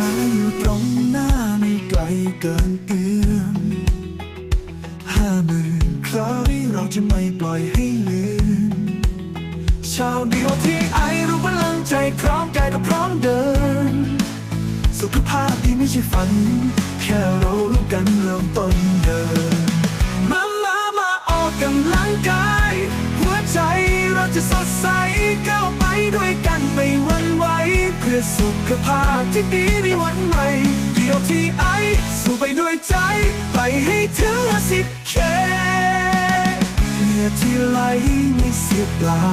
น้ำอยู่ตรงหน้าไม่ไกลเกินเอื้อมห้ามืคราวที่เราจะไม่ปล่อยให้ลืมชาวดีโอที่ไอรู้พลังใจพร้อมกายก็พร้อมเดิน สุขภาพที่ไม่ใช่ฝัน แค่เรารู้กันเริ่มต้น เพื่อภาพที่ดีในวันใหม่เดียวที่ไอสู้ไปด้วยใจ ไปให้ถึงสิบเคเหนื่อยที่ไหลไม่เสียเปล่า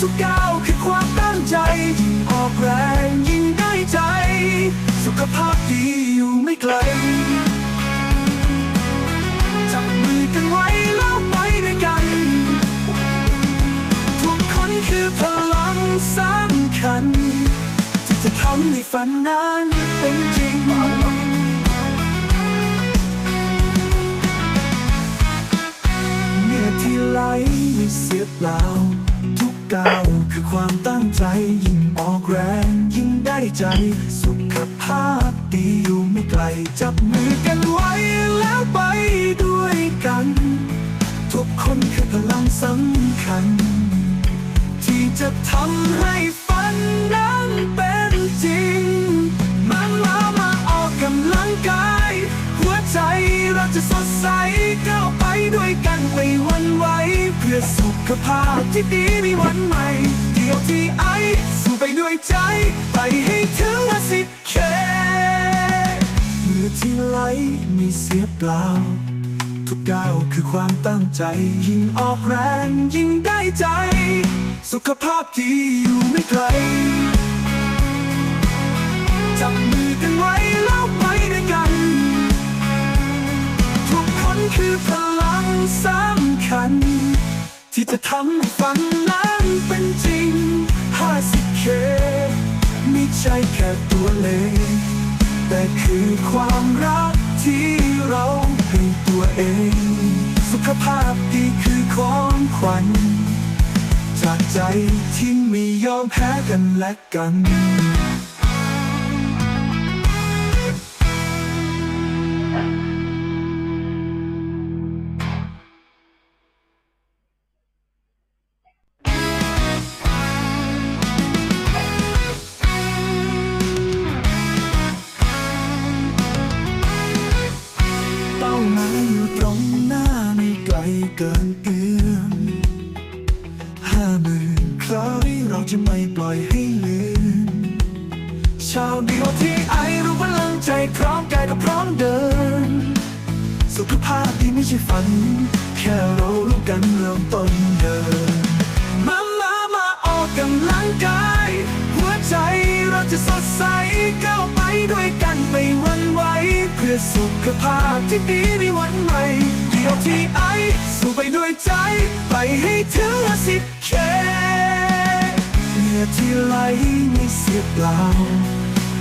ทุกก้าวคือความตั้งใจยิ่งออกแรงยิ่งได้ใจ สุขภาพดีอยู่ไม่ไกลจับมือกันไว้แล้วไปด้วยกัน ทุกคนคือพลังสำคัญ จะทำให้ฝันนั้นเป็นจริงเหงื่อที่ไหลไม่เสียเปล่า ทุกก้าวคือความตั้งใจ ยิ่งออกแรง ยิ่งได้ใจ สุขภาพดีอยู่ไม่ไกล จับมือกันไว้แล้วไปด้วยกัน ทุกคนคือพลังสำคัญ ที่จะทำให้ฝันนั้น จะสดใสก้าวไปด้วยกันไม่หวันไหวเพื่อสุขภาพที่ดีในวันใหม่เดียวที่ไอสู้ไปด้วยใจ ไปให้ถึงสิบเคมือที่ไหลไม่เสียเปล่า ทุกก้าวคือความตั้งใจ ยิ่งออกแรงยิ่งได้ใจ สุขภาพที่อยู่ไม่ไกล คือพลังสำคัญ ที่จะทำให้ฝันนั้นเป็นจริง 50เคไม่ใช่แค่ตัวเลขแต่คือความรักที่เราให้ตัวเอง สุขภาพดีคือของขวัญ จากใจที่ไม่ยอมแพ้กันและกัน จะไม่ปล่อยให้ลืมชาวเดียวที่ไอรู้พลังใจพร้อมกายก็พร้อมเดิน สุขภาพดีไม่ใช่ฝัน แค่เรารู้กันเริ่มต้นเดิน มามามาออกกำลังกาย หัวใจเราจะสดใสก้าวไปด้วยกันไม่หวันไหวเพื่อสุขภาพที่ดีในวันใหม่เดียวที่ไอสู้ไปด้วยใจ ไปให้ถึงสิบเค อที่ไหลไม่เสียเปล่า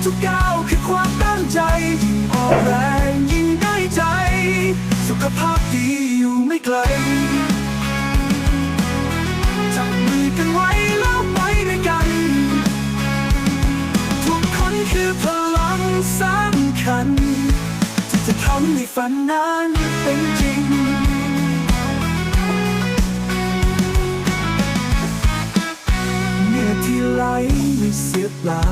ทุกก้าวคือความตั้งใจยิ่งออกแรงยิ่งได้ใจ สุขภาพดีอยู่ไม่ไกลจับมือกันไว้แล้วไปด้วยกัน ทุกคนคือพลังสำคัญที่จะทำให้ฝันนั้นเป็น ล่า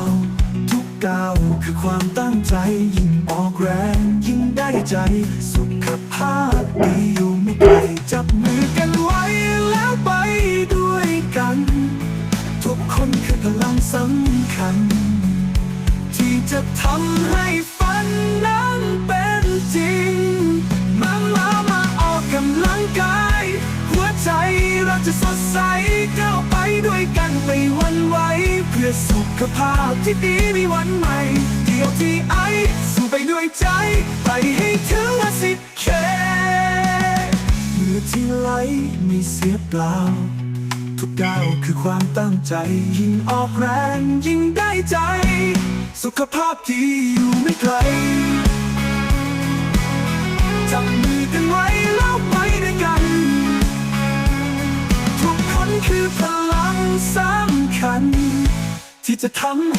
ทุกก้าวคือความตั้งใจ ยิ่งออกแรง ยิ่งได้ใจ สุขภาพดีอยู่ไม่ไกลจับมือกันไว้แล้วไปด้วยกัน ทุกคนคือพลังสำคัญ ที่จะทำให้ฝันนั้นเป็นจริง พื่อสุขภาพที่ดีในวันใหม่เดียวที่ไอสู้ไปด้วยใจ ไปให้ถึงสิบเคมือที่ไหลไม่เสียเปล่า ทุกก้าวคือความตั้งใจ ยิ่งออกแรงยิ่งได้ใจ สุขภาพดีอยู่ไม่ไกลจับมือกันไว้แล้วไปด้วยกัน ทุกคนคือพลังสำคัญ ที่จะทำ